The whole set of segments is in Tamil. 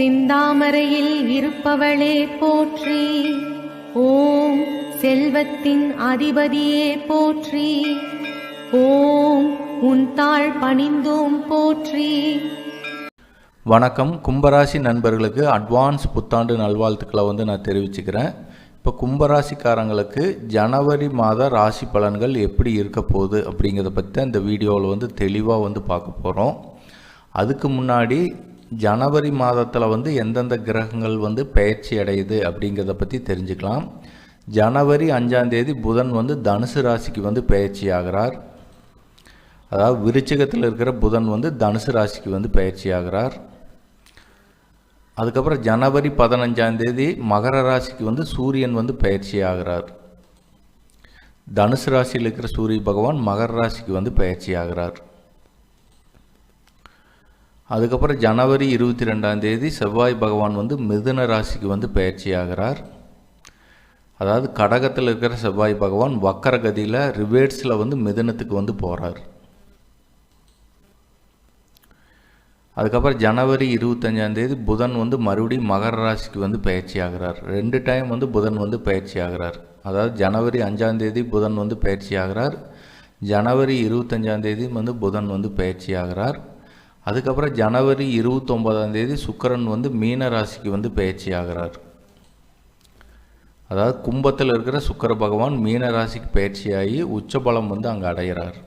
சிந்தாமரையில் இருப்பவளே போற்றி. ஓம் செல்வத்தின் அதிபதியே போற்றி. ஓம் உன் தாழ் பணிந்தோம் போற்றி. வணக்கம். கும்பராசி நண்பர்களுக்கு அட்வான்ஸ் புத்தாண்டு நல்வாழ்த்துக்களை வந்து நான் தெரிவிச்சுக்கிறேன். இப்போ கும்பராசிக்காரங்களுக்கு ஜனவரி மாத ராசி பலன்கள் எப்படி இருக்க போகுது அப்படிங்கிறத பற்றி அந்த இந்த வீடியோவில் வந்து தெளிவாக வந்து பார்க்க போகிறோம் அதுக்கு முன்னாடி ஜனவரி மாதத்தில் வந்து எந்தெந்த கிரகங்கள் வந்து பயிற்சி அடையுது அப்படிங்கிறத பற்றி தெரிஞ்சுக்கலாம். ஜனவரி அஞ்சாந்தேதி புதன் வந்து தனுசு ராசிக்கு வந்து பயிற்சி ஆகிறார். அதாவது விருச்சகத்தில் இருக்கிற புதன் வந்து தனுசு ராசிக்கு வந்து பயிற்சி ஆகிறார். அதுக்கப்புறம் ஜனவரி பதினஞ்சாந்தேதி மகர ராசிக்கு வந்து சூரியன் வந்து பயிற்சி ஆகிறார். தனுசு ராசியில் இருக்கிற சூரிய பகவான் மகர ராசிக்கு வந்து பயிற்சி ஆகிறார். அதுக்கப்புறம் ஜனவரி இருபத்தி ரெண்டாம் தேதி செவ்வாய் பகவான் வந்து மிதுன ராசிக்கு வந்து பயிற்சி ஆகிறார் அதாவது கடகத்தில் இருக்கிற செவ்வாய் பகவான் வக்கரகதியில் ரிவேர்ஸில் வந்து மிதுனத்துக்கு வந்து போகிறார் அதுக்கப்புறம் ஜனவரி இருபத்தஞ்சாம் தேதி புதன் வந்து மறுபடியும் மகர ராசிக்கு வந்து பயிற்சி ஆகிறார் ரெண்டு டைம் வந்து புதன் வந்து பயிற்சி ஆகிறார் அதாவது ஜனவரி அஞ்சாம் தேதி புதன் வந்து பயிற்சி ஆகிறார் ஜனவரி இருபத்தஞ்சாம் தேதி வந்து புதன் வந்து பயிற்சி ஆகிறார் அதுக்கப்புறம் ஜனவரி இருபத்தொம்போதாம் தேதி சுக்கரன் வந்து மீன ராசிக்கு வந்து பயிற்சி ஆகிறார் அதாவது கும்பத்தில் இருக்கிற சுக்கர பகவான் மீன ராசிக்கு பயிற்சியாகி உச்சபலம் வந்து அங்கே அடைகிறார்.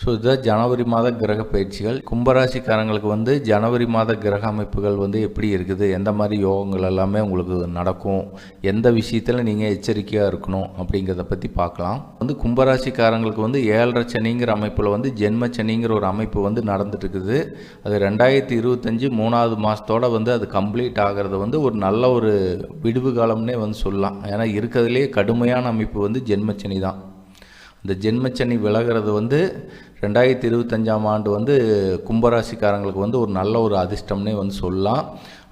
ஸோ இதுதான் ஜனவரி மாத கிரக பயிற்சிகள். கும்பராசிக்காரங்களுக்கு வந்து ஜனவரி மாத கிரக அமைப்புகள் வந்து எப்படி இருக்குது? எந்த மாதிரி யோகங்கள் எல்லாமே உங்களுக்கு நடக்கும்? எந்த விஷயத்தில் நீங்கள் எச்சரிக்கையாக இருக்கணும்? அப்படிங்கிறத பற்றி பார்க்கலாம். வந்து கும்பராசிக்காரங்களுக்கு வந்து ஏழரை சனிங்கிற அமைப்பில் வந்து ஜென்ம சனிங்கிற ஒரு அமைப்பு வந்து நடந்துட்டுருக்குது. அது ரெண்டாயிரத்தி இருபத்தஞ்சி மூணாவது மாதத்தோட வந்து அது கம்ப்ளீட் ஆகிறது வந்து ஒரு நல்ல ஒரு விடுவு காலம்னே வந்து சொல்லலாம். ஏன்னா இருக்கிறதுலே கடுமையான அமைப்பு வந்து ஜென்மச்சனி தான். இந்த ஜென்மச்சனி விலகிறது வந்து ரெண்டாயிரத்தி இருபத்தஞ்சாம் ஆண்டு வந்து கும்பராசிக்காரங்களுக்கு வந்து ஒரு நல்ல ஒரு அதிர்ஷ்டம்னே வந்து சொல்லலாம்.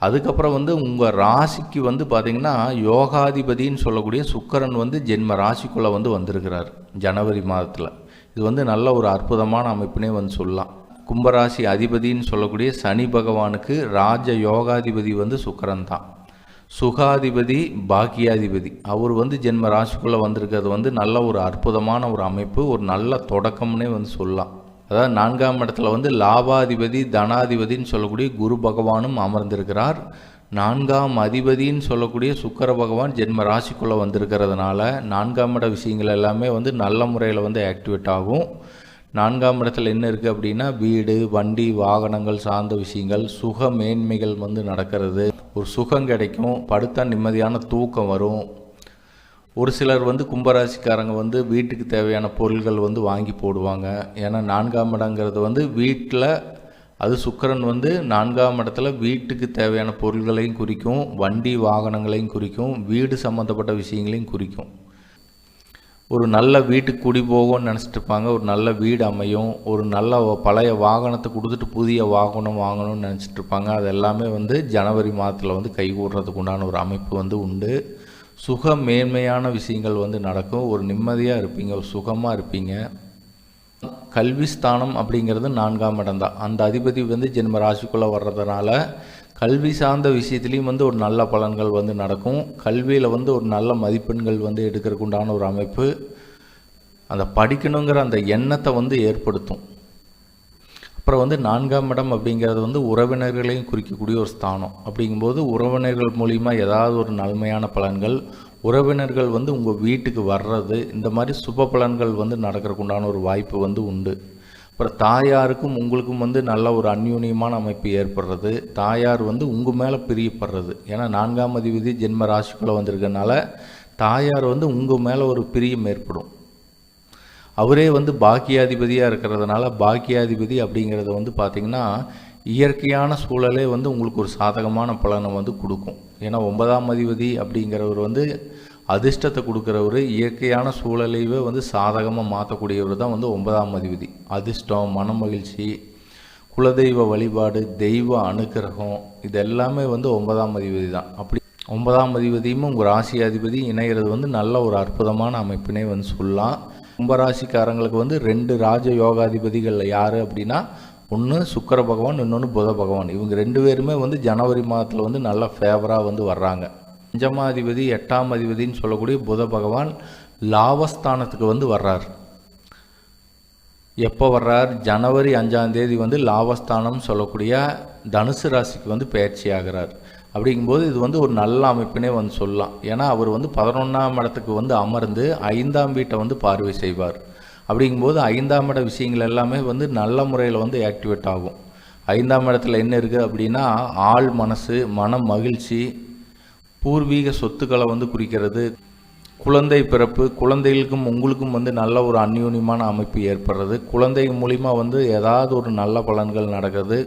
அதுக்கப்புறம் வந்து உங்கள் ராசிக்கு வந்து பார்த்திங்கன்னா யோகாதிபதின்னு சொல்லக்கூடிய சுக்கரன் வந்து ஜென்ம ராசிக்குள்ளே வந்து வந்திருக்கிறார் ஜனவரி மாதத்தில். இது வந்து நல்ல ஒரு அற்புதமான அமைப்புனே வந்து சொல்லலாம். கும்பராசி அதிபதின்னு சொல்லக்கூடிய சனி பகவானுக்கு ராஜ யோகாதிபதி வந்து சுக்கரன் தான். சுகாதிபதி பாக்கியாதிபதி. அவர் வந்து ஜென்ம ராசிக்குள்ளே வந்திருக்கிறது வந்து நல்ல ஒரு அற்புதமான ஒரு அமைப்பு ஒரு நல்ல தொடக்கம்னே வந்து சொல்லலாம். அதாவது நான்காம் இடத்துல வந்து லாபாதிபதி தனாதிபதின்னு சொல்லக்கூடிய குரு பகவானும் அமர்ந்திருக்கிறார். நான்காம் அதிபதின்னு சொல்லக்கூடிய சுக்கர பகவான் ஜென்ம ராசிக்குள்ளே வந்திருக்கிறதுனால நான்காம் இட விஷயங்கள் எல்லாமே வந்து நல்ல முறையில் வந்து ஆக்டிவேட் ஆகும். நான்காம் இடத்துல என்ன இருக்குது அப்படின்னா வீடு வண்டி வாகனங்கள் சார்ந்த விஷயங்கள் சுக மேன்மைகள் வந்து நடக்கிறது. ஒரு சுகம் கிடைக்கும் படுத்தா நிம்மதியான தூக்கம் வரும். ஒரு சிலர் வந்து கும்பராசிக்காரங்க வந்து வீட்டுக்கு தேவையான பொருள்கள் வந்து வாங்கி போடுவாங்க. ஏன்னா நான்காம் இடங்கிறது வந்து வீட்டில் அது சுக்கரன் வந்து நான்காம் இடத்துல வீட்டுக்கு தேவையான பொருள்களையும் குறிக்கும் வண்டி வாகனங்களையும் குறிக்கும் வீடு சம்மந்தப்பட்ட விஷயங்களையும் குறிக்கும். ஒரு நல்ல வீட்டுக்கு குடி போகும்னு நினச்சிட்டு இருப்பாங்க ஒரு நல்ல வீடு அமையும். ஒரு நல்ல பழைய வாகனத்தை கொடுத்துட்டு புதிய வாகனம் வாங்கணும்னு நினச்சிட்டு இருப்பாங்க அது எல்லாமே வந்து ஜனவரி மாதத்தில் வந்து கைகூடுறதுக்கு உண்டான ஒரு அமைப்பு வந்து உண்டு. சுக மேன்மையான விஷயங்கள் வந்து நடக்கும். ஒரு நிம்மதியாக இருப்பீங்க. ஒரு சுகமாக இருப்பீங்க. கல்வி ஸ்தானம் அப்படிங்கிறது நான்காம் இடம் தான். அந்த அதிபதி வந்து ஜென்ம ராசிக்குள்ளே வர்றதுனால கல்வி சார்ந்த விஷயத்துலேயும் வந்து ஒரு நல்ல பலன்கள் வந்து நடக்கும். கல்வியில் வந்து ஒரு நல்ல மதிப்பெண்கள் வந்து எடுக்கிறதுக்கு உண்டான ஒரு அமைப்பு. அந்த படிக்கணுங்கிற அந்த எண்ணத்தை வந்து ஏற்படுத்தும். அப்புறம் வந்து நான்காம் இடம் அப்படிங்கிறது வந்து உறவினர்களையும் குறிக்கக்கூடிய ஒரு ஸ்தானம். அப்படிங்கும்போது உறவினர்கள் மூலிமா ஏதாவது ஒரு நன்மையான பலன்கள் உறவினர்கள் வந்து உங்கள் வீட்டுக்கு வர்றது இந்த மாதிரி சுப பலன்கள் வந்து நடக்கிறக்குண்டான ஒரு வாய்ப்பு வந்து உண்டு. அப்புறம் தாயாருக்கும் உங்களுக்கும் வந்து நல்ல ஒரு அந்யூன்யமான அமைப்பு ஏற்படுறது. தாயார் வந்து உங்கள் மேலே பிரியப்படுறது. ஏன்னா நான்காம் அதிபதி ஜென்ம ராசிக்குள்ளே வந்திருக்கனால தாயார் வந்து உங்கள் மேலே ஒரு பிரியம் ஏற்படும். அவரே வந்து பாக்கியாதிபதியாக இருக்கிறதுனால பாக்கியாதிபதி அப்படிங்கிறத வந்து பார்த்திங்கன்னா இயற்கையான சூழலே வந்து உங்களுக்கு ஒரு சாதகமான பலனை வந்து கொடுக்கும். ஏன்னா ஒன்பதாம் அதிபதி அப்படிங்கிறவர் வந்து அதிர்ஷ்டத்தை கொடுக்குறவர் இயற்கையான சூழலையே வந்து சாதகமாக மாற்றக்கூடியவர் தான் வந்து ஒன்பதாம் அதிபதி. அதிர்ஷ்டம் மன மகிழ்ச்சி குலதெய்வ வழிபாடு தெய்வ அனுக்கிரகம் இது எல்லாமே வந்து ஒன்பதாம் அதிபதி தான். அப்படி ஒன்பதாம் அதிபதியும் உங்கள் ராசி அதிபதி இணைகிறது வந்து நல்ல ஒரு அற்புதமான அமைப்பினை வந்து சொல்லலாம். கும்பராசிக்காரங்களுக்கு வந்து ரெண்டு ராஜ யோகாதிபதிகள் யார் அப்படின்னா ஒன்று சுக்கர பகவான் இன்னொன்று புத பகவான். இவங்க ரெண்டு பேருமே வந்து ஜனவரி மாதத்தில் வந்து நல்லா ஃபேவராக வந்து வர்றாங்க. பஞ்சமாதிபதி எட்டாம் அதிபதின்னு சொல்லக்கூடிய புத பகவான் லாபஸ்தானத்துக்கு வந்து வர்றார். எப்போ வர்றார்? ஜனவரி அஞ்சாம் தேதி வந்து லாபஸ்தானம் சொல்லக்கூடிய தனுசு ராசிக்கு வந்து பயிற்சி ஆகிறார். அப்படிங்கும்போது இது வந்து ஒரு நல்ல அமைப்பினே வந்து சொல்லலாம். ஏன்னா அவர் வந்து பதினொன்றாம் இடத்துக்கு வந்து அமர்ந்து ஐந்தாம் வீட்டை வந்து பார்வை செய்வார். அப்படிங்கும்போது ஐந்தாம் இட விஷயங்கள் எல்லாமே வந்து நல்ல முறையில் வந்து ஆக்டிவேட் ஆகும். ஐந்தாம் இடத்துல என்ன இருக்குது அப்படின்னா ஆள் மனசு மன மகிழ்ச்சி பூர்வீக சொத்துக்களை வந்து குறிக்கிறது. குழந்தை பிறப்பு குழந்தைகளுக்கும் உங்களுக்கும் வந்து நல்ல ஒரு அந்யூன்யமான அமைப்பு ஏற்படுறது. குழந்தை மூலிமா வந்து ஏதாவது ஒரு நல்ல பலன்கள் நடக்கிறது.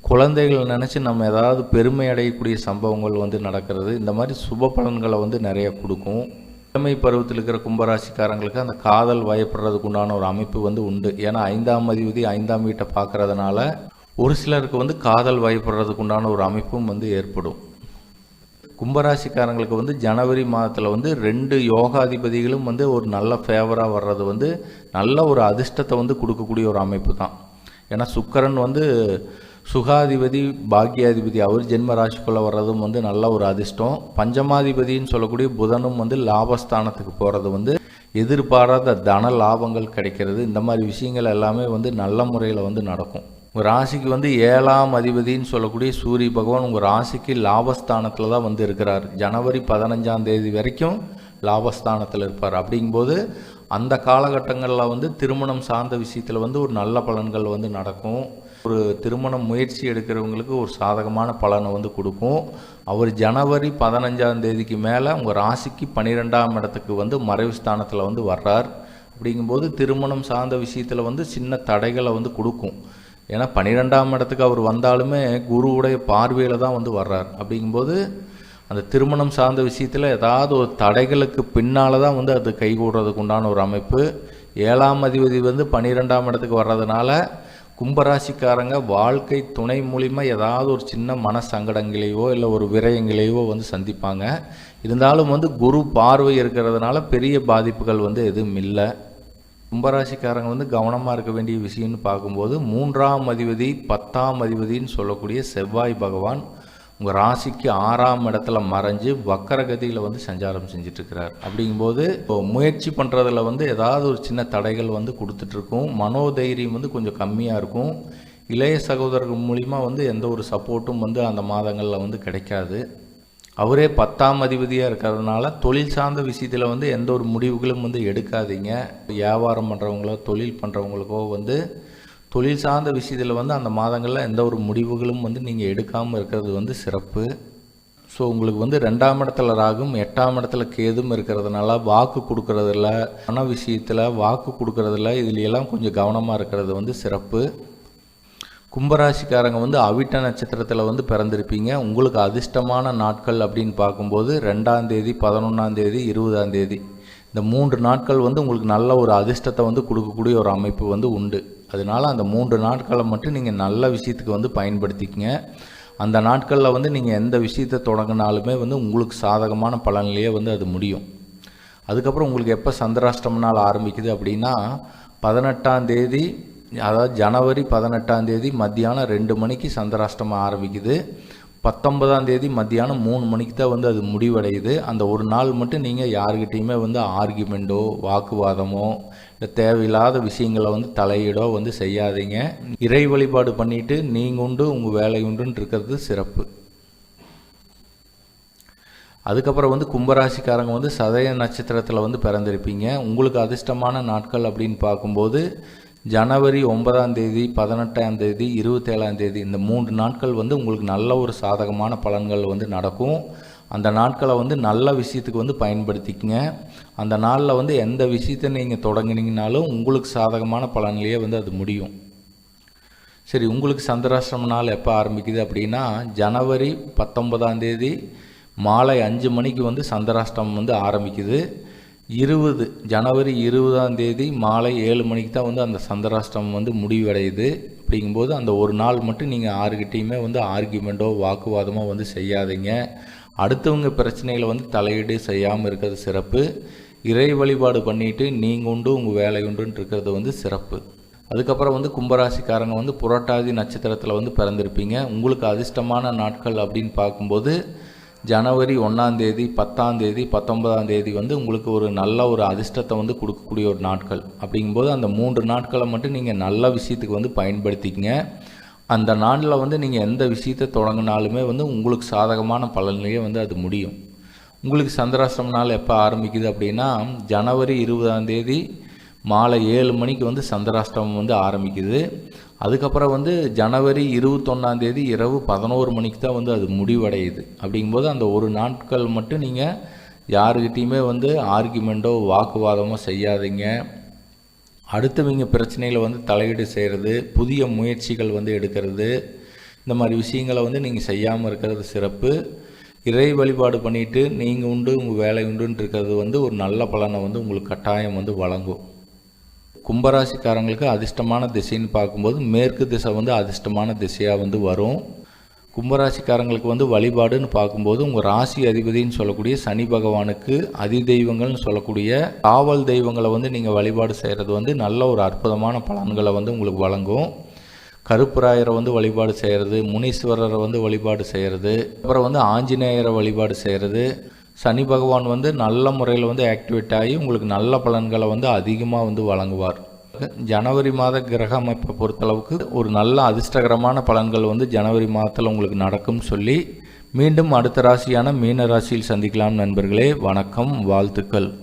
குழந்தைகள் நினச்சி நம்ம ஏதாவது பெருமை அடையக்கூடிய சம்பவங்கள் வந்து நடக்கிறது. இந்த மாதிரி சுப பலன்களை வந்து நிறைய கொடுக்கும். இளமை பருவத்தில் இருக்கிற கும்பராசிக்காரங்களுக்கு அந்த காதல் வயப்படுறதுக்கு உண்டான ஒரு அமைப்பு வந்து உண்டு. ஏன்னா ஐந்தாம் அதிபதி ஐந்தாம் வீட்டை பார்க்கறதுனால ஒரு சிலருக்கு வந்து காதல் வயப்படுறதுக்கு உண்டான ஒரு அமைப்பும் வந்து ஏற்படும். கும்பராசிக்காரங்களுக்கு வந்து ஜனவரி மாதத்தில் வந்து ரெண்டு யோகாதிபதிகளும் வந்து ஒரு நல்ல ஃபேவராக வர்றது வந்து நல்ல ஒரு அதிர்ஷ்டத்தை வந்து கொடுக்கக்கூடிய ஒரு அமைப்பு தான். ஏன்னா சுக்கரன் வந்து சுகாதிபதி பாக்கியாதிபதி அவர் ஜென்ம ராசிக்குள்ளே வர்றதும் வந்து நல்ல ஒரு அதிர்ஷ்டம். பஞ்சமாதிபதின்னு சொல்லக்கூடிய புதனும் வந்து லாபஸ்தானத்துக்கு போகிறது வந்து எதிர்பாராத தன லாபங்கள் கிடைக்கிறது. இந்த மாதிரி விஷயங்கள் எல்லாமே வந்து நல்ல முறையில் வந்து நடக்கும். உங்கள் ராசிக்கு வந்து ஏழாம் அதிபதின்னு சொல்லக்கூடிய சூரிய பகவான் உங்கள் ராசிக்கு லாபஸ்தானத்தில் தான் வந்து இருக்கிறார். ஜனவரி பதினஞ்சாம் தேதி வரைக்கும் லாபஸ்தானத்தில் இருப்பார். அப்படிங்கும்போது அந்த காலகட்டங்களில் வந்து திருமணம் சார்ந்த விஷயத்தில் வந்து ஒரு நல்ல பலன்கள் வந்து நடக்கும். ஒரு திருமணம் முயற்சி எடுக்கிறவங்களுக்கு ஒரு சாதகமான பலனை வந்து கொடுக்கும். அவர் ஜனவரி பதினஞ்சாம் தேதிக்கு மேலே உங்கள் ராசிக்கு பன்னிரெண்டாம் இடத்துக்கு வந்து மறைவு ஸ்தானத்தில் வந்து வர்றார். அப்படிங்கும்போது திருமணம் சார்ந்த விஷயத்தில் வந்து சின்ன தடைகளை வந்து கொடுக்கும். ஏன்னா பன்னிரெண்டாம் இடத்துக்கு அவர் வந்தாலுமே குருவுடைய பார்வையில் தான் வந்து வர்றார். அப்படிங்கும்போது அந்த திருமணம் சார்ந்த விஷயத்தில் ஏதாவது ஒரு தடைகளுக்கு பின்னால் தான் வந்து அது கைகூடுறதுக்கு உண்டான ஒரு அமைப்பு. ஏழாம் அதிபதி வந்து பன்னிரெண்டாம் இடத்துக்கு வர்றதுனால கும்பராசிக்காரங்க வாழ்க்கை துணை மூலிமா ஏதாவது ஒரு சின்ன மன சங்கடங்களையோ இல்லை ஒரு விரயங்களையோ வந்து சந்திப்பாங்க. இருந்தாலும் வந்து குரு பார்வை இருக்கிறதுனால பெரிய பாதிப்புகள் வந்து எதுவும் இல்லை. கும்பராசிக்காரங்க வந்து கவனமாக இருக்க வேண்டிய விஷயம்னு பார்க்கும்போது மூன்றாம் அதிபதி பத்தாம் அதிபதின்னு சொல்லக்கூடிய செவ்வாய் பகவான் உங்கள் ராசிக்கு ஆறாம் இடத்துல மறைஞ்சு வக்கரகதியில் வந்து சஞ்சாரம் செஞ்சிட்ருக்கிறார். அப்படிங்கும்போது இப்போ முயற்சி பண்ணுறதுல வந்து ஏதாவது ஒரு சின்ன தடைகள் வந்து கொடுத்துட்ருக்கும். மனோதைரியம் வந்து கொஞ்சம் கம்மியாக இருக்கும். இளைய சகோதரர்கள் மூலிமா வந்து எந்த ஒரு சப்போர்ட்டும் வந்து அந்த மாதங்களில் வந்து கிடைக்காது. அவரே பத்தாம் அதிபதியாக இருக்கிறதுனால தொழில் சார்ந்த விஷயத்தில் வந்து எந்த ஒரு முடிவுகளும் வந்து எடுக்காதீங்க. வியாபாரம் பண்ணுறவங்களோ தொழில் பண்ணுறவங்களுக்கோ வந்து தொழில் சார்ந்த விஷயத்தில் வந்து அந்த மாதங்களில் எந்த ஒரு முடிவுகளும் வந்து நீங்கள் எடுக்காமல் இருக்கிறது வந்து சிறப்பு. ஸோ உங்களுக்கு வந்து ரெண்டாம் இடத்துல ராகும் எட்டாம் இடத்துல கேதும் இருக்கிறதுனால வாக்கு கொடுக்கறதில்ல. பண விஷயத்தில் வாக்கு கொடுக்கறதில்ல. இதுலையெல்லாம் கொஞ்சம் கவனமாக இருக்கிறது வந்து சிறப்பு. கும்பராசிக்காரங்க வந்து அவிட்ட நட்சத்திரத்தில் வந்து பிறந்திருப்பீங்க. உங்களுக்கு அதிர்ஷ்டமான நாட்கள் அப்படின்னு பார்க்கும்போது ரெண்டாம் தேதி பதினொன்றாம் தேதி இருபதாம் தேதி. இந்த மூன்று நாட்கள் வந்து உங்களுக்கு நல்ல ஒரு அதிர்ஷ்டத்தை வந்து கொடுக்கக்கூடிய ஒரு அமைப்பு வந்து உண்டு. அதனால அந்த மூன்று நாட்களை மட்டும் நீங்கள் நல்ல விஷயத்துக்கு வந்து பயன்படுத்திக்கங்க. அந்த நாட்களில் வந்து நீங்கள் எந்த விஷயத்தை தொடங்கினாலுமே வந்து உங்களுக்கு சாதகமான பலன்லேயே வந்து அது முடியும். அதுக்கப்புறம் உங்களுக்கு எப்போ சந்திராஷ்டம நாள் ஆரம்பிக்குது அப்படின்னா பதினெட்டாம் தேதி அதாவது ஜனவரி பதினெட்டாம் தேதி மத்தியானம் ரெண்டு மணிக்கு சந்திராஷ்டமம் ஆரம்பிக்குது. பத்தொன்பதாம் தேதி மத்தியானம் மூணு மணிக்கு தான் வந்து அது முடிவடையுது. அந்த ஒரு நாள் மட்டும் நீங்கள் யாருக்கிட்டேயுமே வந்து ஆர்கியூமெண்ட்டோ வாக்குவாதமோ இல்லை தேவையில்லாத விஷயங்களை வந்து தலையீடோ வந்து செய்யாதீங்க. இறை வழிபாடு பண்ணிட்டு நீங்கள் உண்டு உங்கள் வேலை உண்டுன்னு இருக்கிறது சிறப்பு. அதுக்கப்புறம் வந்து கும்பராசிக்காரங்க வந்து சதய நட்சத்திரத்தில் வந்து பிறந்திருப்பீங்க. உங்களுக்கு அதிர்ஷ்டமான நாட்கள் அப்படின்னு பார்க்கும்போது ஜனவரி ஒன்பதாம் தேதி பதினெட்டாம் தேதி இருபத்தேழாம் தேதி இந்த மூன்று நாட்கள் வந்து உங்களுக்கு நல்ல ஒரு சாதகமான பலன்கள் வந்து நடக்கும். அந்த நாட்களை வந்து நல்ல விஷயத்துக்கு வந்து பயன்படுத்திக்கங்க. அந்த நாளில் வந்து எந்த விஷயத்தை நீங்கள் தொடங்கினீங்கனாலும் உங்களுக்கு சாதகமான பலன்லேயே வந்து அது முடியும். சரி உங்களுக்கு சந்திராசிரம நாள் எப்போ ஆரம்பிக்குது அப்படின்னா ஜனவரி பத்தொன்பதாம் தேதி மாலை அஞ்சு மணிக்கு வந்து சந்திராஷ்டமம் வந்து ஆரம்பிக்குது. இருபது ஜனவரி இருபதாம் தேதி மாலை ஏழு மணிக்கு தான் வந்து அந்த சந்திராஷ்டிரமம் வந்து முடிவடையுது. அப்படிங்கும்போது அந்த ஒரு நாள் மட்டும் நீங்கள் ஆறுகிட்டையுமே வந்து ஆர்கியூமெண்ட்டோ வாக்குவாதமோ வந்து செய்யாதீங்க. அடுத்தவங்க பிரச்சனைகளை வந்து தலையீடு செய்யாமல் இருக்கிறது சிறப்பு. இறை வழிபாடு பண்ணிட்டு நீங்கள் உண்டு உங்கள் வேலை உண்டுன்னு இருக்கிறது வந்து சிறப்பு. அதுக்கப்புறம் வந்து கும்பராசிக்காரங்க வந்து புரட்டாதி நட்சத்திரத்தில் வந்து பிறந்திருப்பீங்க. உங்களுக்கு அதிர்ஷ்டமான நாட்கள் அப்படின்னு பார்க்கும்போது ஜனவரி ஒன்றாந்தேதி பத்தாந்தேதி பத்தாம் பத்தொன்பதாம் தேதி வந்து உங்களுக்கு ஒரு நல்ல ஒரு அதிர்ஷ்டத்தை வந்து கொடுக்கக்கூடிய ஒரு நாட்கள். அப்படிங்கும்போது அந்த மூன்று நாட்களை மட்டும் நீங்கள் நல்ல விஷயத்துக்கு வந்து பயன்படுத்திக்கங்க. அந்த நாளில் வந்து நீங்கள் எந்த விஷயத்தை தொடங்கினாலுமே வந்து உங்களுக்கு சாதகமான பலன்லேயே வந்து அது முடியும். உங்களுக்கு சந்திராசிரம நாள் எப்போ ஆரம்பிக்குது அப்படின்னா ஜனவரி இருபதாம் தேதி மாலை ஏழு மணிக்கு வந்து சந்திராஷ்டிரமம் வந்து ஆரம்பிக்குது. அதுக்கப்புறம் வந்து ஜனவரி இருபத்தொன்னாம் தேதி இரவு பதினோரு மணிக்கு தான் வந்து அது முடிவடையுது. அப்படிங்கும்போது அந்த ஒரு நாட்கள் மட்டும் நீங்கள் யாருக்கிட்டேயுமே வந்து ஆர்குமெண்ட்டோ வாக்குவாதமோ செய்யாதீங்க. அடுத்தவங்க பிரச்சனையில் வந்து தலையீடு செய்கிறது புதிய முயற்சிகள் வந்து எடுக்கிறது. இந்த மாதிரி விஷயங்களை வந்து நீங்கள் செய்யாமல் இருக்கிறது சிறப்பு. இறை வழிபாடு பண்ணிவிட்டு நீங்கள் உண்டு உங்கள் வேலை உண்டுன்னு இருக்கிறது வந்து ஒரு நல்ல பலனை வந்து உங்களுக்கு கட்டாயம் வந்து வழங்கும். கும்பராசிக்காரங்களுக்கு அதிர்ஷ்டமான திசைன்னு பார்க்கும்போது மேற்கு திசை வந்து அதிர்ஷ்டமான திசையாக வந்து வரும். கும்பராசிக்காரங்களுக்கு வந்து வழிபாடுன்னு பார்க்கும்போது உங்கள் ராசி அதிபதின்னு சொல்லக்கூடிய சனி பகவானுக்கு அதி தெய்வங்கள்னு சொல்லக்கூடிய காவல் தெய்வங்களை வந்து நீங்கள் வழிபாடு செய்கிறது வந்து நல்ல ஒரு அற்புதமான பலன்களை வந்து உங்களுக்கு வழங்கும். கருப்பராயரை வந்து வழிபாடு செய்கிறது முனீஸ்வரரை வந்து வழிபாடு செய்கிறது அப்புறம் வந்து ஆஞ்சநேயரை வழிபாடு செய்கிறது சனி பகவான் வந்து நல்ல முறையில் வந்து ஆக்டிவேட் ஆகி உங்களுக்கு நல்ல பலன்களை வந்து அதிகமாக வந்து வழங்குவார். ஜனவரி மாத கிரக அமைப்பை பொறுத்தளவுக்கு ஒரு நல்ல அதிர்ஷ்டகரமான பலன்கள் வந்து ஜனவரி மாதத்தில் உங்களுக்கு நடக்கும்னு சொல்லி மீண்டும் அடுத்த ராசியான மீன ராசியில் சந்திக்கலாம் நண்பர்களே. வணக்கம் வாழ்த்துக்கள்.